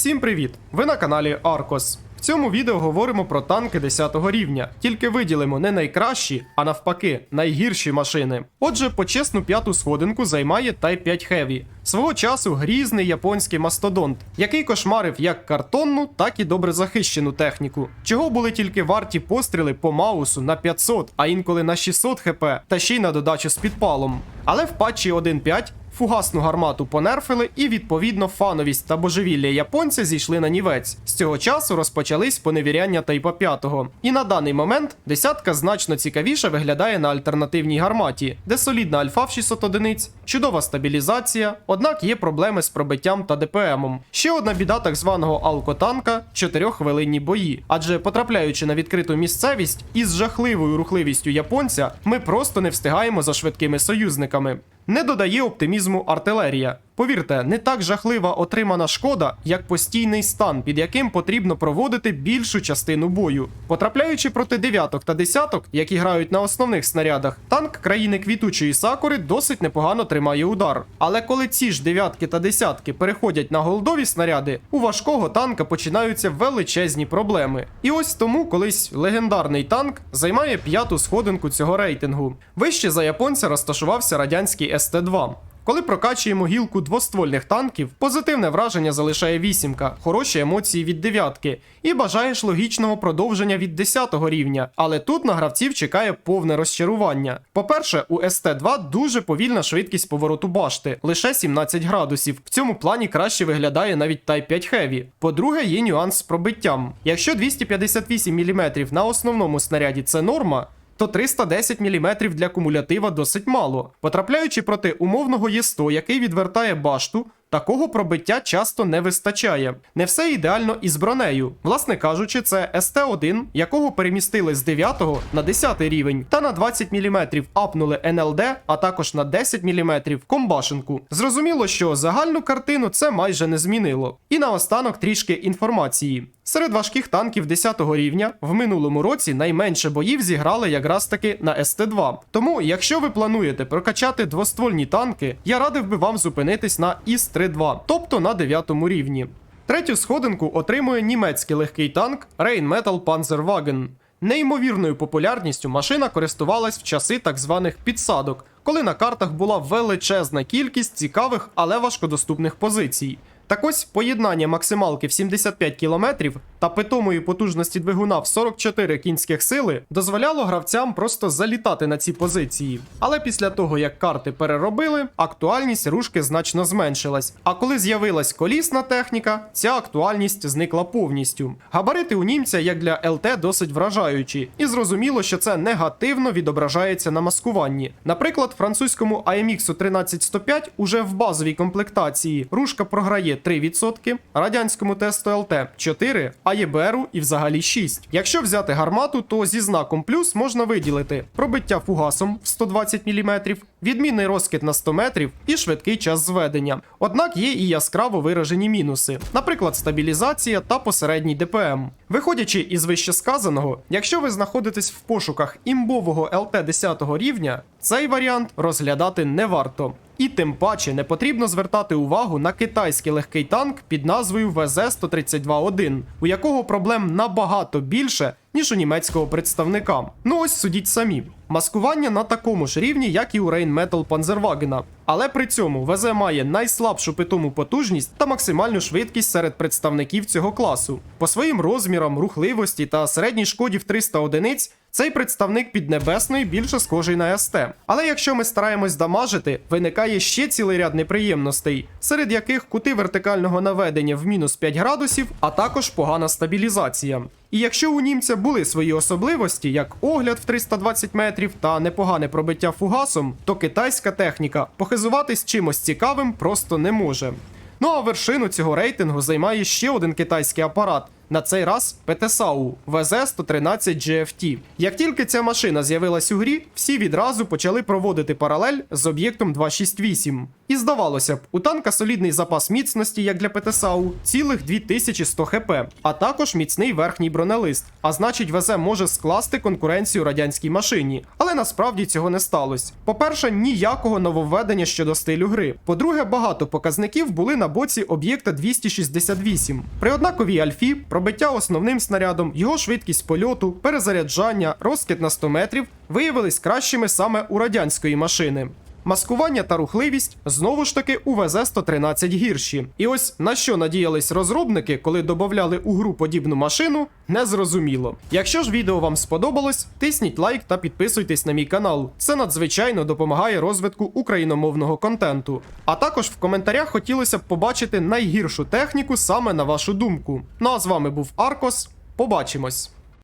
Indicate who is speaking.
Speaker 1: Всім привіт! Ви на каналі Аркос. В цьому відео говоримо про танки 10 рівня, тільки виділимо не найкращі, а навпаки, найгірші машини. Отже, почесну п'яту сходинку займає Type 5 Heavy. Свого часу грізний японський мастодонт, який кошмарив як картонну, так і добре захищену техніку. Чого були тільки варті постріли по Маусу на 500, а інколи на 600 хп, та ще й на додачу з підпалом. Але в патчі 1.5 Фугасну гармату понерфили, і відповідно фановість та божевілля японця зійшли на нівець. З цього часу розпочались поневіряння Тайпа 5. І на даний момент десятка значно цікавіше виглядає на альтернативній гарматі, де солідна альфа в 600 одиниць, чудова стабілізація, однак є проблеми з пробиттям та ДПМом. Ще одна біда так званого алкотанка 4-хвилинні бої. Адже потрапляючи на відкриту місцевість із жахливою рухливістю японця, ми просто не встигаємо за швидкими союзниками. Не додає оптимізму артилерія. Повірте, не так жахлива отримана шкода, як постійний стан, під яким потрібно проводити більшу частину бою. Потрапляючи проти дев'яток та десяток, які грають на основних снарядах, танк країни квітучої сакури досить непогано тримає удар. Але коли ці ж дев'ятки та десятки переходять на голдові снаряди, у важкого танка починаються величезні проблеми. І ось тому колись легендарний танк займає п'яту сходинку цього рейтингу. Вище за японця розташувався радянський СТ-2. Коли прокачуємо гілку двоствольних танків, позитивне враження залишає вісімка, хороші емоції від дев'ятки, і бажаєш логічного продовження від 10 рівня. Але тут на гравців чекає повне розчарування. По-перше, у СТ-2 дуже повільна швидкість повороту башти, лише 17 градусів. В цьому плані краще виглядає навіть Type 5 Heavy. По-друге, є нюанс з пробиттям. Якщо 258 мм на основному снаряді це норма, то 310 мм для кумулятива досить мало. Потрапляючи проти умовного Є100, який відвертає башту, такого пробиття часто не вистачає. Не все ідеально із бронею. Власне кажучи, це СТ-1, якого перемістили з 9 на 10 рівень, та на 20 мм апнули НЛД, а також на 10 мм комбашенку. Зрозуміло, що загальну картину це майже не змінило. І наостанок трішки інформації. Серед важких танків 10 рівня в минулому році найменше боїв зіграли якраз таки на СТ-2. Тому, якщо ви плануєте прокачати двоствольні танки, я радив би вам зупинитись на ІС-3-2, тобто на 9 рівні. Третю сходинку отримує німецький легкий танк Rheinmetall Panzerwagen. Неймовірною популярністю машина користувалась в часи так званих підсадок, коли на картах була величезна кількість цікавих, але важкодоступних позицій. Так ось поєднання максималки в 75 км та питомої потужності двигуна в 44 кінських сили дозволяло гравцям просто залітати на ці позиції. Але після того, як карти переробили, актуальність рушки значно зменшилась. А коли з'явилась колісна техніка, ця актуальність зникла повністю. Габарити у німця, як для ЛТ, досить вражаючі, і зрозуміло, що це негативно відображається на маскуванні. Наприклад, французькому AMX 13105 уже в базовій комплектації рушка програє 3%, радянському тесту ЛТ 4%, а ЄБРу і взагалі 6. Якщо взяти гармату, то зі знаком плюс можна виділити пробиття фугасом в 120 мм, відмінний розкид на 100 метрів і швидкий час зведення. Однак є і яскраво виражені мінуси, наприклад, стабілізація та посередній ДПМ. Виходячи із вищесказаного, якщо ви знаходитесь в пошуках імбового ЛТ 10 рівня, цей варіант розглядати не варто. І тим паче не потрібно звертати увагу на китайський легкий танк під назвою ВЗ-132-1, у якого проблем набагато більше, ніж у німецького представника. Ну ось судіть самі. Маскування на такому ж рівні, як і у Rheinmetall Panzerwagen. Але при цьому ВЗ має найслабшу питому потужність та максимальну швидкість серед представників цього класу. По своїм розмірам, рухливості та середній шкоді в 300 одиниць цей представник піднебесної більше схожий на СТ. Але якщо ми стараємось дамажити, виникає ще цілий ряд неприємностей, серед яких кути вертикального наведення в мінус 5 градусів, а також погана стабілізація. І якщо у німця були свої особливості, як огляд в 320 метрів та непогане пробиття фугасом, то китайська техніка похизуватись чимось цікавим просто не може. Ну а вершину цього рейтингу займає ще один китайський апарат На цей раз ПТСАУ ВЗ-113 GFT. Як тільки ця машина з'явилась у грі, всі відразу почали проводити паралель з об'єктом 268. І здавалося б, у танка солідний запас міцності, як для ПТСАУ, цілих 2100 хп, а також міцний верхній бронелист. А значить, ВЗ може скласти конкуренцію радянській машині. Але насправді цього не сталося. По-перше, ніякого нововведення щодо стилю гри. По-друге, багато показників були на боці об'єкта 268. При однаковій альфі, пробиття основним снарядом, його швидкість польоту, перезаряджання, розкид на 100 метрів виявились кращими саме у радянської машини. Маскування та рухливість знову ж таки у ВЗ-113 гірші. І ось на що надіялись розробники, коли додавали у гру подібну машину, незрозуміло. Якщо ж відео вам сподобалось, тисніть лайк та підписуйтесь на мій канал. Це надзвичайно допомагає розвитку україномовного контенту. А також в коментарях хотілося б побачити найгіршу техніку саме на вашу думку. Ну а з вами був Аркос. Побачимось!